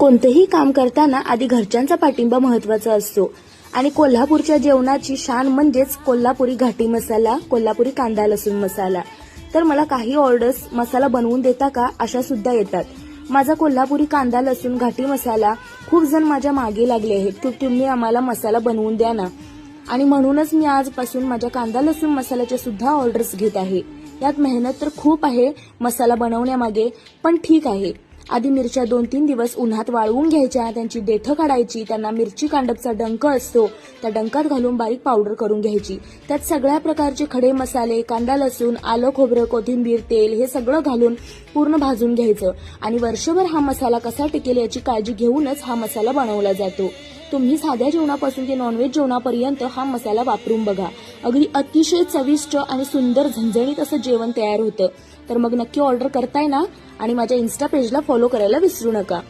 कोणतेही काम करताना आधी घरच्यांचा पाठिंबा महत्त्वाचा असतो. आणि कोल्हापूरच्या जेवणाची शान म्हणजेच कोल्हापुरी घाटी मसाला कोल्हापुरी कांदा लसूण मसाला. तर मला काही ऑर्डर्स मसाला बनवून देता का अशा सुद्धा येतात. माझा कोल्हापुरी कांदा लसूण घाटी मसाला खूप जण माझ्या मागे लागले आहेत. की तुम्ही आम्हाला मसाला बनवून द्या ना. आणि म्हणूनच मी आजपासून माझ्या कांदा लसूण मसाल्याच्या सुद्धा ऑर्डर्स घेत आहे. यात मेहनत तर खूप आहे मसाला बनवण्यामागे पण ठीक आहे. आधी मिरच्या दोन तीन दिवस उन्हात वाळवून घ्यायच्या त्यांची देठं काढायची त्यांना मिरची कांडपचा डंक असतो त्या डंकात घालून बारीक पावडर करून घ्यायची. त्यात सगळ्या प्रकारचे खडे मसाले कांदा लसूण आलं खोबरं कोथिंबीर तेल हे सगळं घालून पूर्ण भाजून घ्यायचं. आणि वर्षभर हा मसाला कसा टिकेल याची काळजी घेऊनच हा मसाला बनवला जातो. तुम्ही साध्या जेवणापासून ते नॉनव्हेज जेवणापर्यंत हा मसाला वापरून बघा. अगदी अतिशय चविष्ट आणि सुंदर झणझणीत असं जेवण तयार होतं. तर मग नक्की ऑर्डर करताय ना आणि माझ्या इन्स्टा पेजला फॉलो करायला विसरू नका.